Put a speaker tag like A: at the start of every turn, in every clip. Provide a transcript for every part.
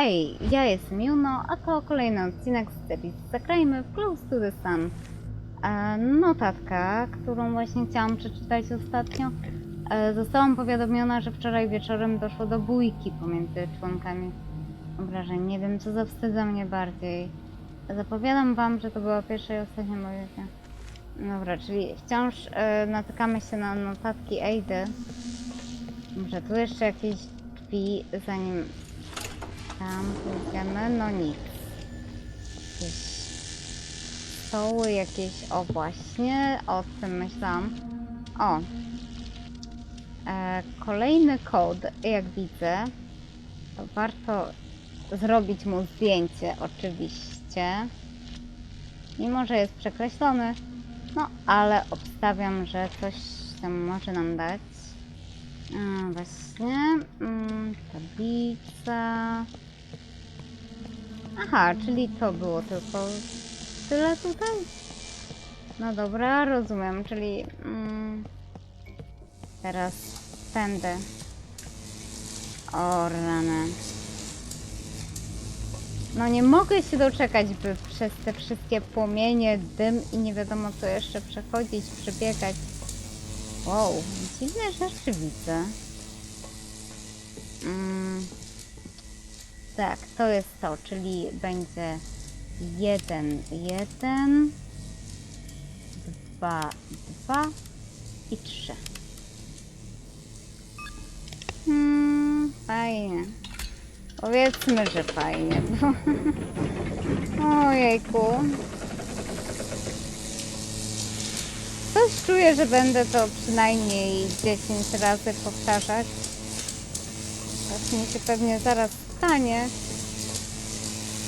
A: Hej, ja jestem Juno, a to kolejny odcinek z serii Zagrajmy w Close to the Sun. E, notatka, którą właśnie chciałam przeczytać ostatnio. E, zostałam powiadomiona, że wczoraj wieczorem doszło do bójki pomiędzy członkami obrażeń. Nie wiem, co zawstydza mnie bardziej. Zapowiadam wam, że to była pierwsza i ostatnia bójka. Dobra, czyli wciąż e, natykamy się na notatki Eidy. Może tu jeszcze jakieś drzwi, zanim tam pójdziemy. No nic. Jakieś stoły, jakieś... O, właśnie, o tym myślałam. O. E, kolejny kod, jak widzę, to warto zrobić mu zdjęcie, oczywiście. Mimo, że jest przekreślony, no ale obstawiam, że coś tam może nam dać. A, właśnie. Mm, tablica. Aha, czyli to było tylko tyle tutaj? No dobra, rozumiem, czyli mm, teraz tędy. O rany. No nie mogę się doczekać, by przez te wszystkie płomienie, dym i nie wiadomo co jeszcze przechodzić, przebiegać. Wow, dziwne rzeczy widzę. Mm, tak, to jest to, czyli będzie jeden, jeden, dwa, dwa i trzy. Hmm, fajnie. Powiedzmy, że fajnie. Bo... Ojejku. Coś czuję, że będę to przynajmniej 10 razy powtarzać. Właśnie się pewnie zaraz stanie.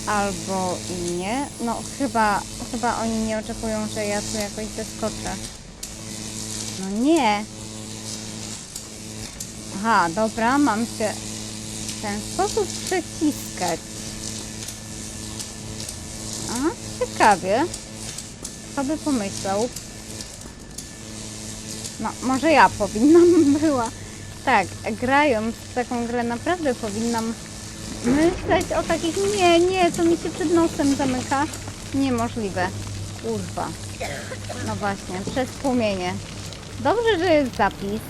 A: Albo i nie. No chyba, chyba oni nie oczekują, że ja tu jakoś zeskoczę. No nie. Aha, dobra, mam się w ten sposób przeciskać. A, ciekawie. Kto by pomyślał? No, może ja powinnam była. Tak, grając w taką grę naprawdę powinnam myśleć o takich... Nie, nie, to mi się przed nosem zamyka. Niemożliwe. Kurwa. No właśnie, przez płomienie. Dobrze, że jest zapis.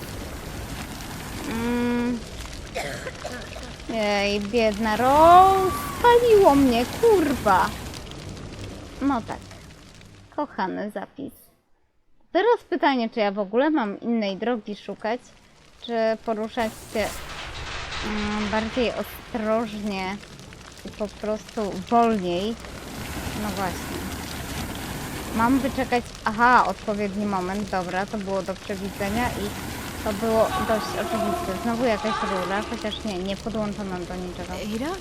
A: Mm. Ej, biedna Rose. Spaliło mnie, kurwa. No tak. Kochany zapis. Teraz pytanie, czy ja w ogóle mam innej drogi szukać, czy poruszać się mm, bardziej ostrożnie i po prostu wolniej. No właśnie. Mam wyczekać, aha, odpowiedni moment, dobra, to było do przewidzenia i to było dość oczywiste. Znowu jakaś rura, chociaż nie, nie podłączona do niczego.
B: Ada?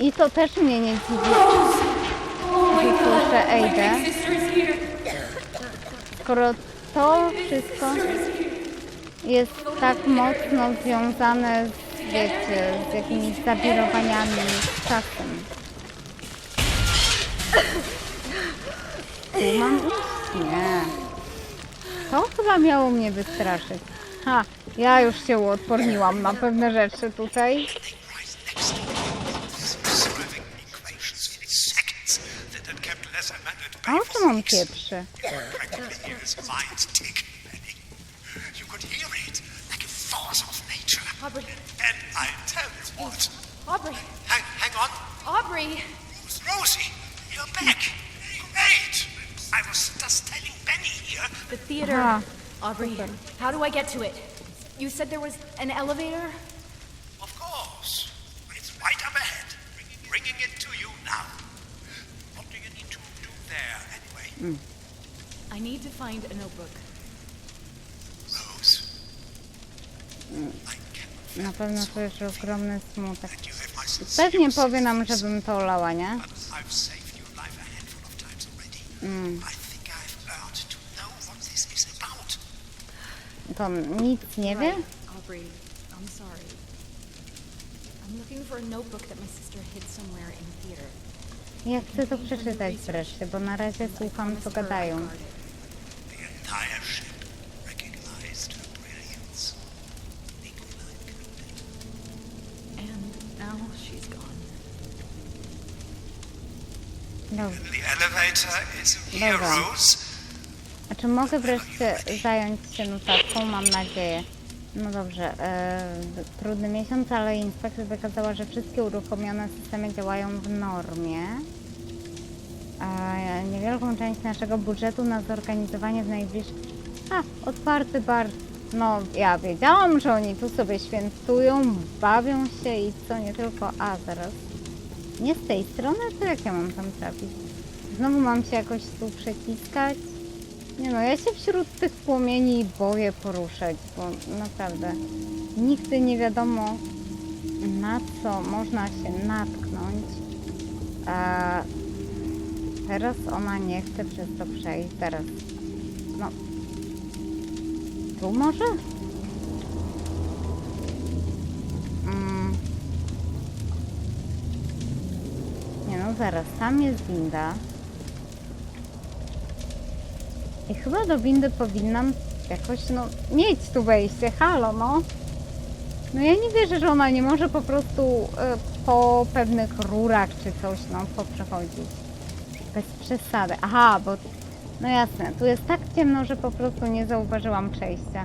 A: I to też mnie nie dziwi, że słyszę Ejdę. Skoro to wszystko jest tak mocno związane z, wiecie, z jakimiś zawirowaniami z czasem. Tu mam iść? Nie. To chyba miało mnie wystraszyć. Ha, ja już się uodporniłam na pewne rzeczy tutaj. A o co mam pieprzy?
C: practically what,
B: Aubrey!
C: hang, hang on,
B: Aubrey!
C: Rosie, you're back. Great. I was just telling Benny here.
B: The theater.
A: Ah,
B: Aubrey, how do I get to it? You said there was an elevator?
C: Of course, it's right up ahead. Bringing it to you now. What do you need to do there anyway?
B: I need to find a notebook.
C: Rose. I cannot
A: Na pewno czujesz ogromny smutek. Pewnie powie nam, żebym to olała, nie?
C: Learned to.
A: To nic nie wie? Ja chcę to przeczytać wreszcie, bo na razie słucham, co gadają. Dobra. A czy mogę wreszcie zająć się notatką? Mam nadzieję. No dobrze, e, trudny miesiąc, ale inspekcja wykazała, że wszystkie uruchomione systemy działają w normie. E, niewielką część naszego budżetu na zorganizowanie w najbliższych... A, otwarty bar. No, ja wiedziałam, że oni tu sobie świętują, bawią się i co, nie tylko... A, zaraz. Nie z tej strony, to jak ja mam tam trafić? Znowu mam się jakoś tu przeciskać? Nie no, ja się wśród tych płomieni boję poruszać, bo naprawdę nigdy nie wiadomo na co można się natknąć. A teraz ona nie chce przez to przejść. Teraz, no, tu może? Zaraz, tam jest winda. I chyba do windy powinnam jakoś, no, mieć tu wejście. Halo, no. No ja nie wierzę, że ona nie może po prostu e, po pewnych rurach czy coś, no, poprzechodzić. Bez przesady. Aha, bo... No jasne, tu jest tak ciemno, że po prostu nie zauważyłam przejścia.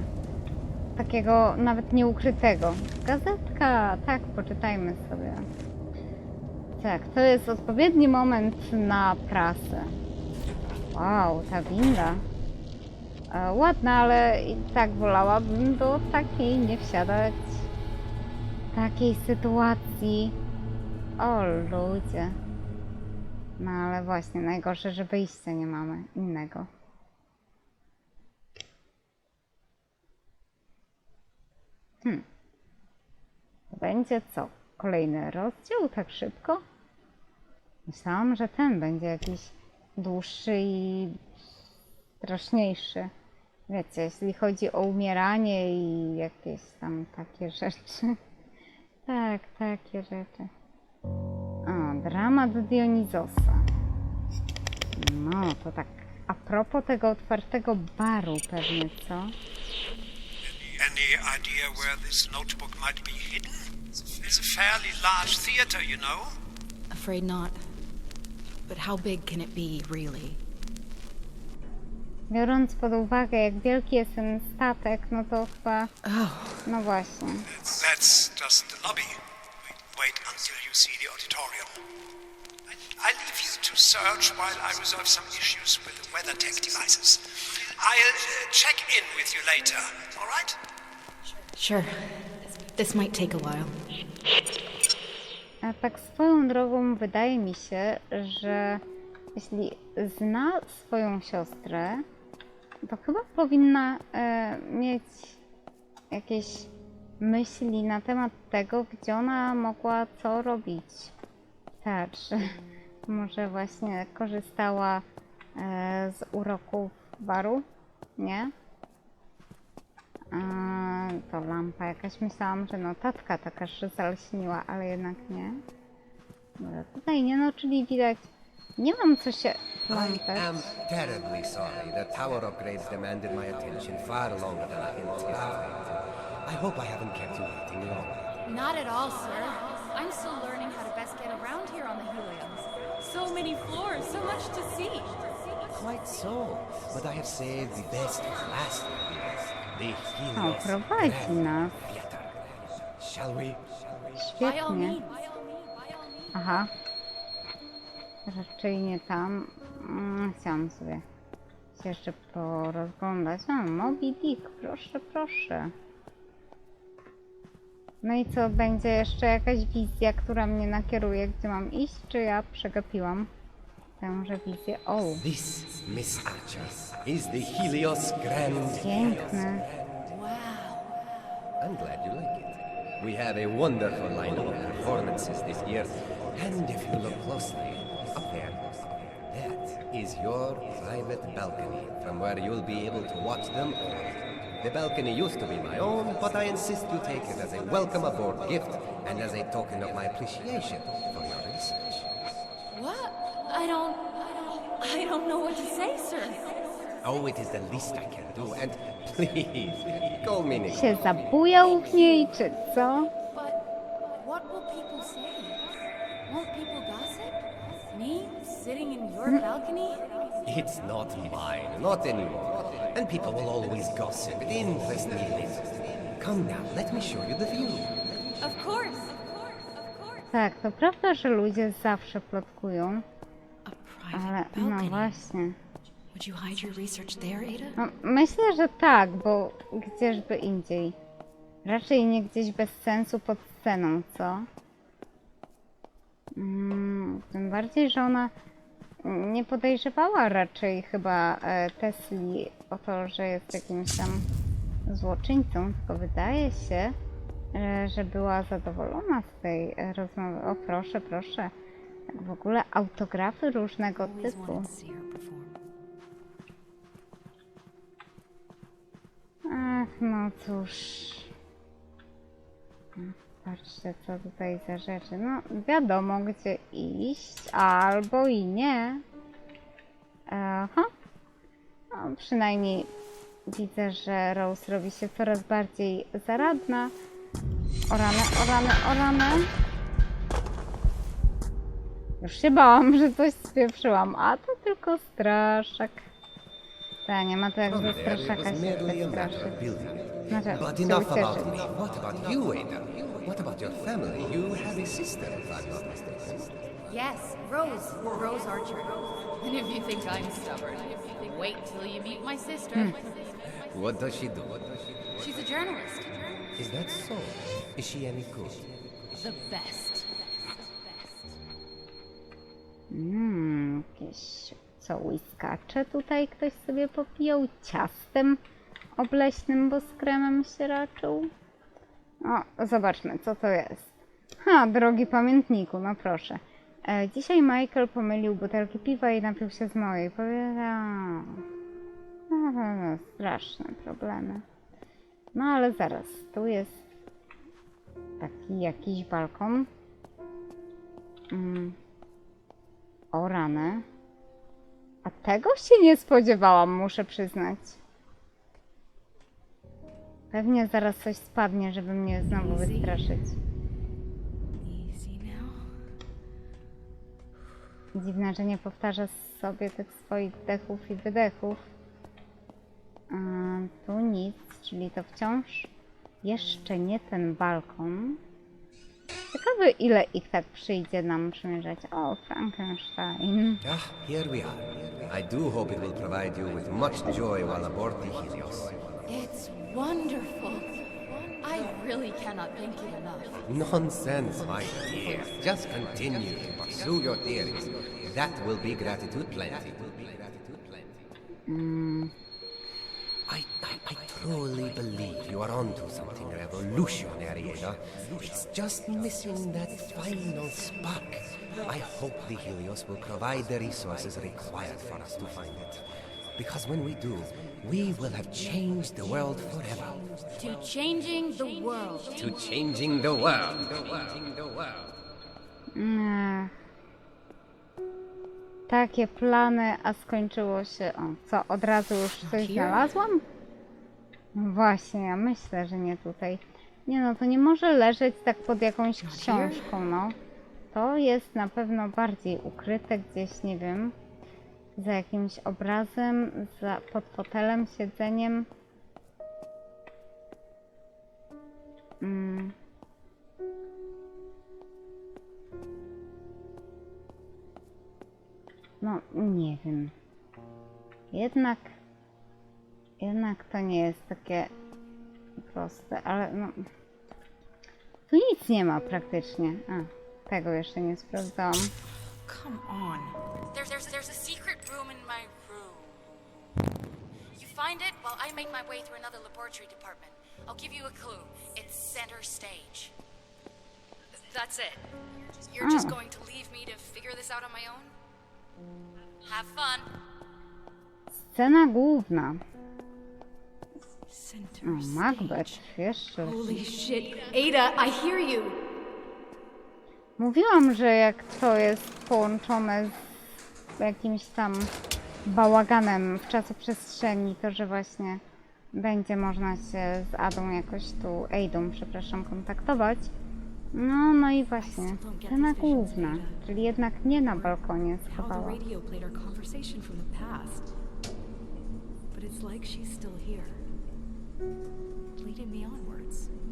A: Takiego nawet nieukrytego. Gazetka, tak, poczytajmy sobie. Tak, to jest odpowiedni moment na prasę. Wow, ta winda. E, ładna, ale i tak wolałabym do takiej nie wsiadać. Takiej sytuacji. O ludzie. No ale właśnie, najgorsze, że wyjścia nie mamy innego. Hmm. Będzie co? Kolejny rozdział tak szybko? Myślałam, że ten będzie jakiś dłuższy i straszniejszy. Wiecie, jeśli chodzi o umieranie i jakieś tam takie rzeczy. Tak, takie rzeczy. O, dramat Dionizosa. No, to tak a propos tego otwartego baru pewnie, co?
C: Any idea where this notebook might be hidden? It's a fairly large theater, you know.
B: Afraid not. But how big can it be, really?
A: Biorąc pod uwagę, jak wielki jest ten statek, no to chyba...
B: Oh,
A: No właśnie.
C: That's just the lobby. Wait until you see the auditorium. I- I'll leave you to search while I resolve some issues with the weather tech devices. I'll uh, check in with you later, all right?
B: sure. This might take a while.
A: A tak swoją drogą wydaje mi się, że jeśli zna swoją siostrę, to chyba powinna e, mieć jakieś myśli na temat tego, gdzie ona mogła co robić. Że może właśnie korzystała e, z uroków baru, nie? A, to lampa jakaś. Myślałam, że notatka taka się zalśniła, ale jednak nie. Dobra, tutaj nie no, czyli widać. Nie mam co się
D: I am terribly sorry. The tower upgrades demanded my attention far longer than I anticipated. I hope I haven't kept you waiting long.
E: Not at all, sir. I'm still learning how to best get around here on the Heliums. So many floors, so much to see.
D: Quite so, but I have saved the best for last.
A: O, prowadzi nas. Świetnie. Aha. Raczej nie tam. Mm, Chciałam sobie się jeszcze porozglądać. O, Moby Dick, proszę, proszę. No i co, będzie jeszcze jakaś wizja, która mnie nakieruje, gdzie mam iść, czy ja przegapiłam tęże wizję? O,
D: This, Miss Archer, is the Helios Grand
A: piękne.
D: I'm glad you like it. We have a wonderful lineup of performances this year. And if you look closely, up there, that is your private balcony from where you'll be able to watch them all. The balcony used to be my own, but I insist you take it as a welcome aboard gift and as a token of my appreciation for your
E: don't. I don't know what to say, sir.
D: Oh, it is the least I can do, and please, call me Nick.
A: Się zabujał w niej, czy co?
E: But what will people people say? Won't people gossip? Me sitting in your
A: Hmm.
E: balcony?
D: It's not mine, not anymore. And people will always gossip. It interests me little. Come now, let me show you the view.
E: Of course, of course, of course.
A: Tak, to prawda, że ludzie zawsze plotkują,
B: A private
A: ale no właśnie.
B: Would you hide your research there, Ada?
A: No, myślę, że tak, bo gdzieżby indziej. Raczej nie gdzieś bez sensu pod sceną, co? Mm, tym bardziej, że ona nie podejrzewała raczej chyba e, Tesli o to, że jest jakimś tam złoczyńcą, tylko wydaje się, e, że była zadowolona z tej e, rozmowy. O proszę, proszę. Tak w ogóle autografy różnego typu. Ach, no cóż. Patrzcie, co tutaj za rzeczy. No, wiadomo, gdzie iść, albo i nie. Aha. No, przynajmniej widzę, że Rose robi się coraz bardziej zaradna. O rany, o rany, o rany. Już się bałam, że coś spieprzyłam, a to tylko straszak. Tak, nie ma to jak ze straszaka się wystraszyć. Znaczy,
D: But
A: się
D: enough about me. What about you, Ada? What about your family? You have a sister, if I'm not mistaken.
E: Yes, Rose. Rose Archer. And if you think I'm stubborn, wait till you meet my sister.
A: Hmm.
D: What does she do?
E: She's a journalist.
D: Is that so? Is she any good?
E: The best.
A: Mmm, jakieś co łyskacze tutaj ktoś sobie popijał ciastem obleśnym, bo z kremem się raczył. O, zobaczmy, co to jest. Ha, drogi pamiętniku, no proszę. E, dzisiaj Michael pomylił butelki piwa i napił się z mojej. Powiedział... No, no, no, straszne problemy. No ale zaraz, tu jest taki jakiś balkon. Mm. O rany. A tego się nie spodziewałam, muszę przyznać. Pewnie zaraz coś spadnie, żeby mnie znowu wystraszyć. Dziwne, że nie powtarza sobie tych swoich wdechów i wydechów. A, tu nic, czyli to wciąż jeszcze nie ten balkon. Ciekawe, ile ich tak przyjdzie nam przymierzać. O, Frankenstein.
D: Ah, here we are. I do hope it will provide you with much joy while aboard the Helios.
E: It's wonderful. I really cannot thank you enough.
D: Nonsense, my dear. Just continue to pursue your theories. That will be gratitude plenty. I, I, I truly believe you are onto something revolutionary, Ada. It's just missing that final spark. I hope the Helios will provide the resources required for us to find it. Because when we do, we will have changed the world forever.
E: To changing the world.
D: To changing the world. Changing the world.
A: Ech. Takie plany, a skończyło się. O, co, od razu już coś znalazłam? No właśnie, ja myślę, że nie tutaj. Nie no, to nie może leżeć tak pod jakąś książką, no. To jest na pewno bardziej ukryte gdzieś, nie wiem, za jakimś obrazem, za, pod fotelem, siedzeniem. Nie wiem. Jednak, jednak to nie jest takie proste, ale no. Tu nic nie ma praktycznie. A, tego jeszcze nie sprawdzałam.
B: Come on.
E: There's, there's, there's a secret room in my room. You find it while I make my way through another laboratory department. I'll give you a clue. It's center stage. That's it. You're just
A: Oh.
E: going to leave me to figure this out on my own? Have fun.
A: Scena główna.
B: Center
A: O, Macbeth, jeszcze.
B: Holy shit. Ada, I hear you.
A: Mówiłam, że jak to jest połączone z jakimś tam bałaganem w czasoprzestrzeni, to że właśnie będzie można się z Adą jakoś tu, Aidą, przepraszam, kontaktować. No, no i właśnie. Scena główna, czyli jednak nie na balkonie schowała.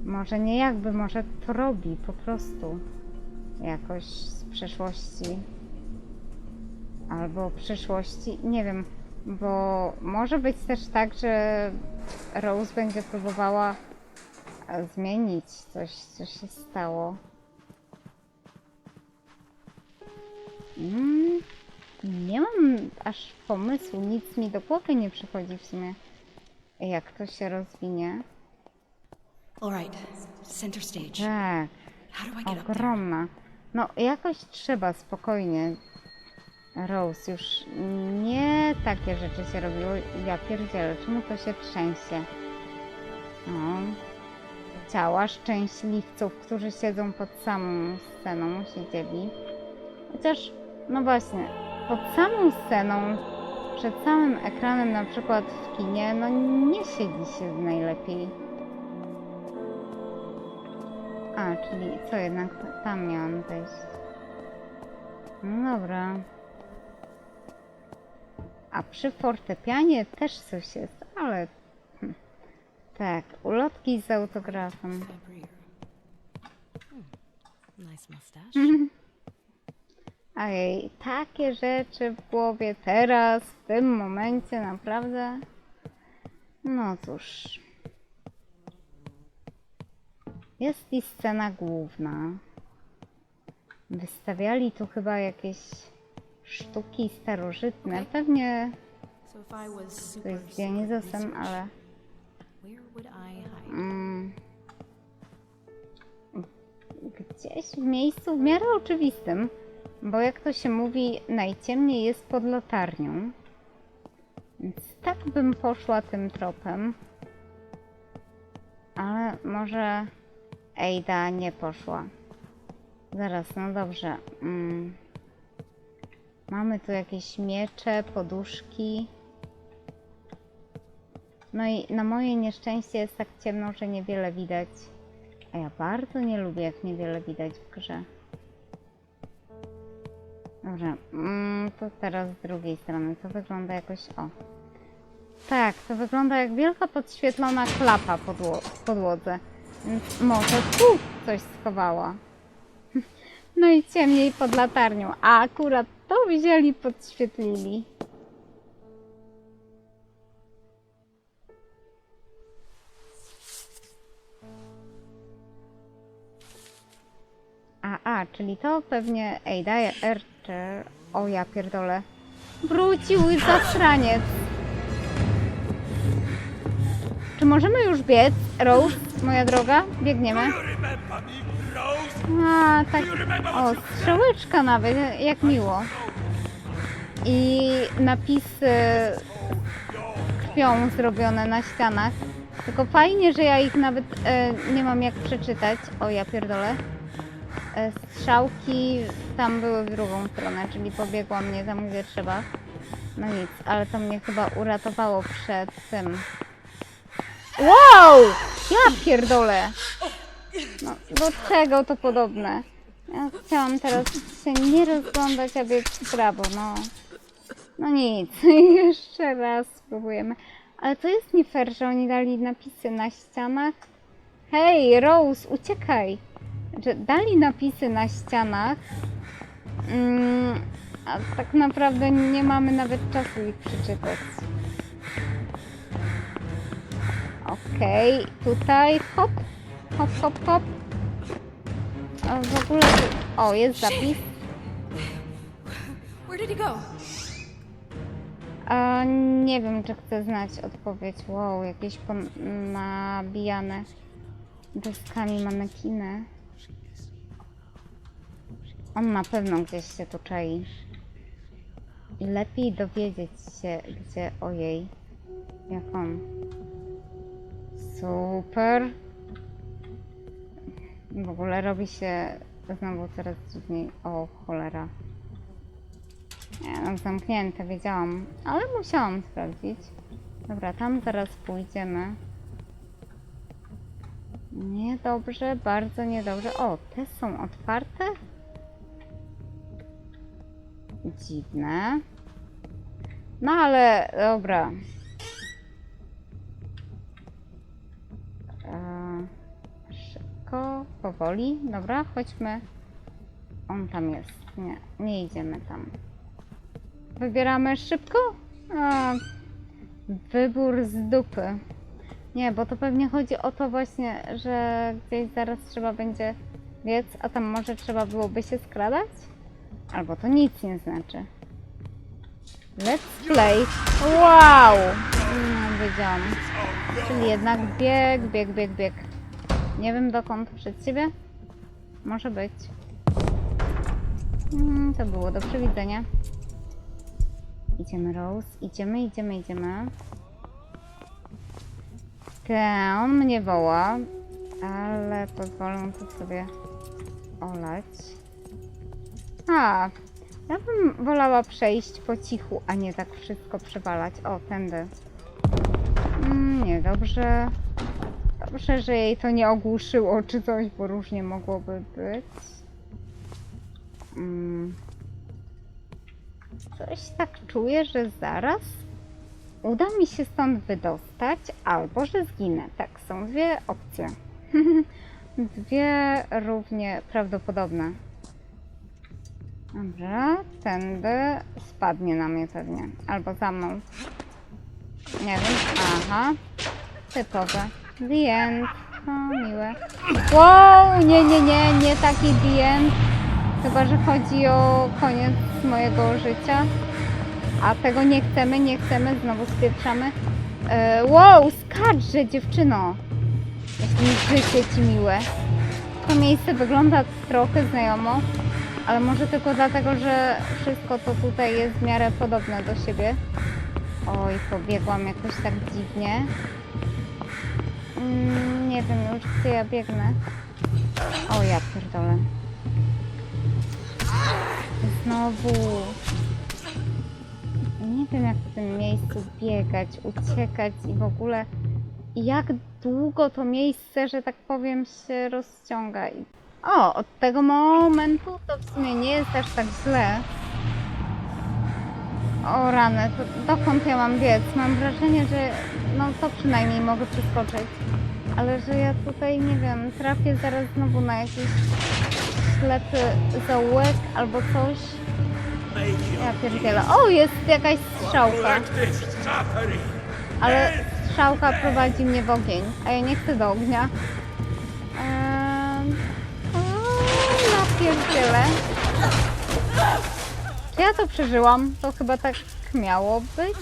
A: Może nie jakby, może to robi po prostu. Jakoś z przeszłości. Albo przyszłości, nie wiem. Bo może być też tak, że Rose będzie próbowała zmienić coś, co się stało. Mm, nie mam aż pomysłu, nic mi do głowy nie przychodzi w sumie, jak to się rozwinie.
B: All right, center stage.
A: Tak, ogromna. No, jakoś trzeba spokojnie. Rose, już nie takie rzeczy się robiło. Ja pierdzielę, czemu to się trzęsie? No. Ciała szczęśliwców, którzy siedzą pod samą sceną, siedzieli. Chociaż, no właśnie, pod samą sceną, przed samym ekranem, na przykład w kinie, no nie siedzi się najlepiej. A, czyli co jednak tam miałam wejść. No dobra. A przy fortepianie też coś jest, ale... Tak, ulotki z autografem. Ojej, takie rzeczy w głowie teraz, w tym momencie, naprawdę. No cóż. Jest i scena główna. Wystawiali tu chyba jakieś sztuki starożytne. Pewnie to
B: secret
A: Dionizosem, ale
B: where would I hide?
A: Mm, gdzieś w miejscu w miarę oczywistym, bo jak to się mówi, najciemniej jest pod latarnią. Więc tak bym poszła tym tropem. Ale może Ejda nie poszła. Zaraz, no dobrze. Mm. Mamy tu jakieś miecze, poduszki. No i na moje nieszczęście jest tak ciemno, że niewiele widać. A ja bardzo nie lubię, jak niewiele widać w grze. Dobrze, mm, to teraz z drugiej strony. To wygląda jakoś... O. Tak, to wygląda jak wielka podświetlona klapa podło w podłodze. Więc może tu coś schowała. No i ciemniej pod latarnią. A akurat to wzięli, podświetlili. Czyli to pewnie Ejda Ercher. O ja pierdolę. Wrócił zasraniec. Czy możemy już biec? Rose, moja droga? Biegniemy. A, tak. O, strzałeczka nawet, jak miło. I napisy krwią zrobione na ścianach. Tylko fajnie, że ja ich nawet e, nie mam jak przeczytać. O, ja pierdolę. E, strzałki tam były w drugą stronę, czyli pobiegłam nie tam, gdzie trzeba. No nic, ale to mnie chyba uratowało przed tym. Wow! Ja pierdolę! No, do czego to podobne? Ja chciałam teraz się nie rozglądać, a biec w prawo, no. No nic, jeszcze raz spróbujemy. Ale to jest nie fair, że oni dali napisy na ścianach. Hej, Rose, uciekaj! Że dali napisy na ścianach, mm, a tak naprawdę nie mamy nawet czasu ich przeczytać. Okej, tutaj hop, hop, hop, hop. A w ogóle, o, jest zapis.
B: Where did he go?
A: A nie wiem, czy chcę znać odpowiedź. Wow, jakieś nabijane deskami manekiny. On na pewno gdzieś się tu czai. I lepiej dowiedzieć się, gdzie ojej. Jak on. Super. W ogóle robi się znowu coraz dziwniej. O cholera. Nie, no zamknięte, wiedziałam, ale musiałam sprawdzić. Dobra, tam zaraz pójdziemy. Niedobrze, bardzo niedobrze. O, te są otwarte? Dziwne. No ale dobra. Eee, szybko, powoli. Dobra, chodźmy. On tam jest. Nie, nie idziemy tam. Wybieramy szybko? A, wybór z dupy. Nie, bo to pewnie chodzi o to właśnie, że gdzieś zaraz trzeba będzie biec, a tam może trzeba byłoby się skradać? Albo to nic nie znaczy. Let's play. Wow! Nie wiedziałam. Czyli jednak bieg, bieg, bieg, bieg. Nie wiem dokąd przed siebie. Może być. Mm, to było do przewidzenia. Idziemy Rose, idziemy, idziemy, idziemy. Te, on mnie woła, ale pozwolę to sobie olać. A, ja bym wolała przejść po cichu, a nie tak wszystko przewalać. O, tędy. Mm, nie, dobrze. Dobrze, że jej to nie ogłuszyło czy coś, bo różnie mogłoby być. Mm. Coś tak czuję, że zaraz uda mi się stąd wydostać, albo że zginę. Tak, są dwie opcje. dwie równie prawdopodobne. Dobra, tędy spadnie na mnie pewnie. Albo za mną. Nie wiem. Aha. Typowe. The end. O, miłe. Wow, nie, nie, nie, nie taki the end. Chyba, że chodzi o koniec mojego życia. A tego nie chcemy, nie chcemy, znowu spieprzamy. E, wow, skacz, dziewczyno. Jeśli życie ci miłe. To miejsce wygląda trochę znajomo, ale może tylko dlatego, że wszystko to tutaj jest w miarę podobne do siebie. Oj, pobiegłam jakoś tak dziwnie. Mm, nie wiem już, gdzie ja biegnę. O, ja pierdolę. Znowu. Nie wiem, jak w tym miejscu biegać, uciekać i w ogóle jak długo to miejsce, że tak powiem, się rozciąga. O, od tego momentu to w sumie nie jest aż tak źle. O rany, to dokąd ja mam biec? Mam wrażenie, że no to przynajmniej mogę przeskoczyć. Ale że ja tutaj, nie wiem, trafię zaraz znowu na jakiś ślepy zaułek albo coś. Ja pierdzielę. O, jest jakaś strzałka. Ale strzałka prowadzi mnie w ogień, a ja nie chcę do ognia. Czy ja to przeżyłam? To chyba tak miało być.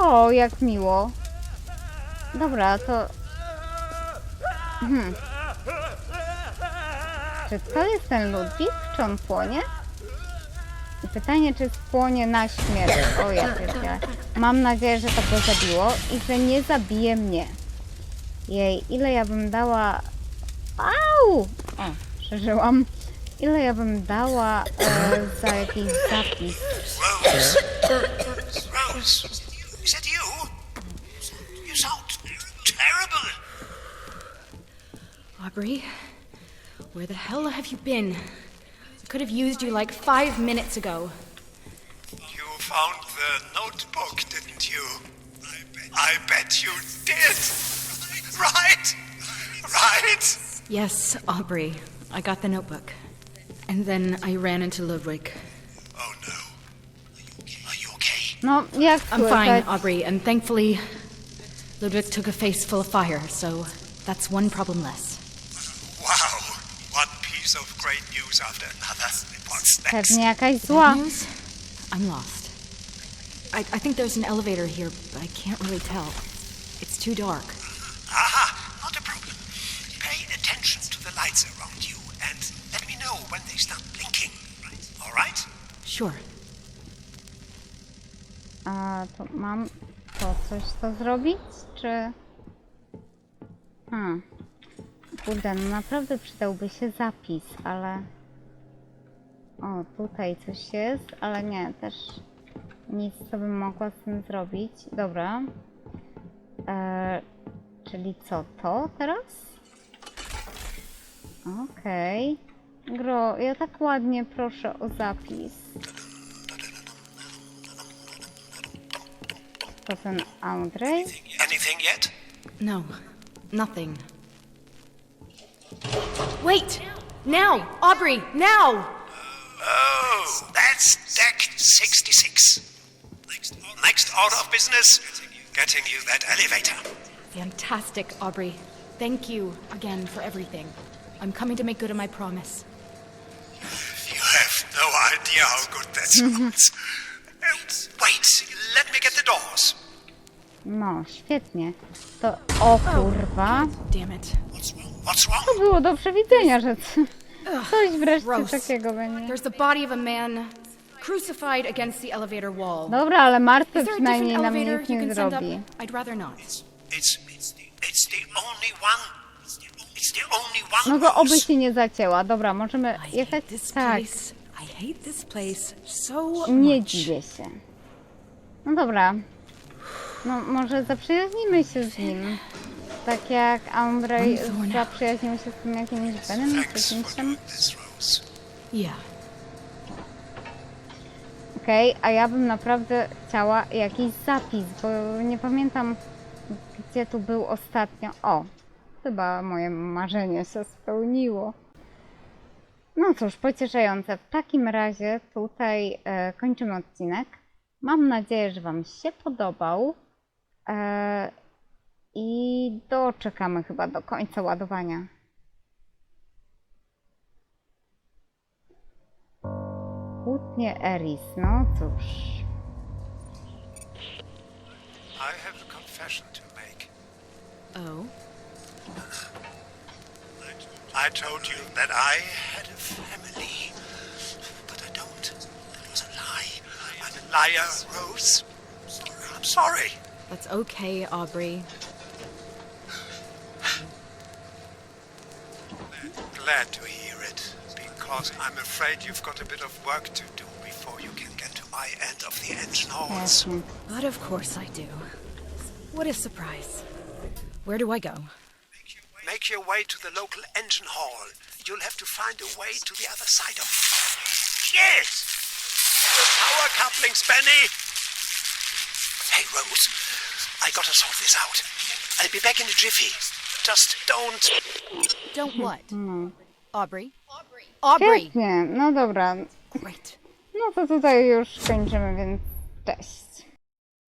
A: O, jak miło. Dobra, to... Hmm. Czy to jest ten Ludwik? Czy on płonie? I pytanie, czy spłonie na śmierć. O, ja pierdzielę. Mam nadzieję, że to go zabiło i że nie zabije mnie. Jej, ile ja bym dała... Au! O, przeżyłam. Ile ja bym dała e, za jakiś zapis?
C: Rose. Rose. Is that you? You sound terrible.
B: Aubrey, where the hell have you been? I could have used you like five minutes ago.
C: You found the notebook, didn't you? I bet, I bet you did. Right? Right?
B: Yes, Aubrey. I got the notebook. And then I ran into Ludwig.
C: Oh no. Are you okay?
A: No, jak
B: I'm fine,
A: słychać?
B: Aubrey, and thankfully, Ludwig took a face full of fire, so that's one problem less.
C: Wow. One piece of great news after another. What's next?
A: Pewnie jakaś zła.
B: Bad news? I'm lost. I, I think there's an elevator here, but I can't really tell. It's too dark.
C: Lights around you and let me know when they start blinking. All right?
B: Sure.
A: A to mam po coś to zrobić, czy... Hmm. Kurde, no naprawdę przydałby się zapis, ale... O, tutaj coś jest, ale nie, też nic, co bym mogła z tym zrobić. Dobra. E, Czyli co to teraz? Okej. Gro, ja tak ładnie proszę o zapis. To ten Andrzej?
C: Anything yet?
B: No, nothing. Wait! Now! Aubrey, now!
C: Oh, that's deck 66. Next order of business, getting you that elevator.
B: Fantastic, Aubrey. Thank you again for everything. I'm coming to make good on my promise.
C: You have no idea how good that sounds. Wait, let me get the doors.
A: No, świetnie. To, o kurwa.
B: Damn it.
C: What's wrong? What's
A: To
C: wrong?
A: było do przewidzenia, że c- coś wreszcie
B: gross.
A: takiego będzie.
B: There's the body of a man crucified against the elevator wall.
A: Dobra, ale martwy
B: Is there a
A: przynajmniej
B: different
A: nam
B: elevator
A: nic
B: you
A: nie
B: can send up?
A: zrobi.
B: I'd rather not.
C: It's, it's, the, it's the only one. It's the only one.
A: No to oby się nie zacięła. Dobra, możemy jechać tak. Nie dziwię się. No dobra. No może zaprzyjaźnimy się z nim. Tak jak Andrzej zaprzyjaźnił się z tym jakimś Benem czy kimś tam. Okej, a ja bym naprawdę chciała jakiś zapis, bo nie pamiętam gdzie tu był ostatnio. O, chyba moje marzenie się spełniło. No cóż, pocieszające. W takim razie tutaj e, kończymy odcinek. Mam nadzieję, że Wam się podobał. E, I doczekamy chyba do końca ładowania. Kłótnie Eris, no cóż.
C: I have a confession to make.
B: Oh?
C: I told you that I had a family, but I don't. It was a lie. I'm a liar, Rose. I'm sorry.
B: That's okay, Aubrey.
C: Glad to hear it, because I'm afraid you've got a bit of work to do before you can get to my end of the engine halls.
B: But of course I do. What a surprise. Where do I go?
C: Make your way to the local engine hall. You'll have to find a way to the other side of. Yes! The power couplings, Benny! Hey, Rose. I gotta sort this out. I'll be back in a jiffy. Just don't.
B: Don't hmm. what? Hmm. Aubrey? Aubrey!
A: Świetnie, no dobra.
B: Great.
A: No to tutaj już kończymy, więc cześć.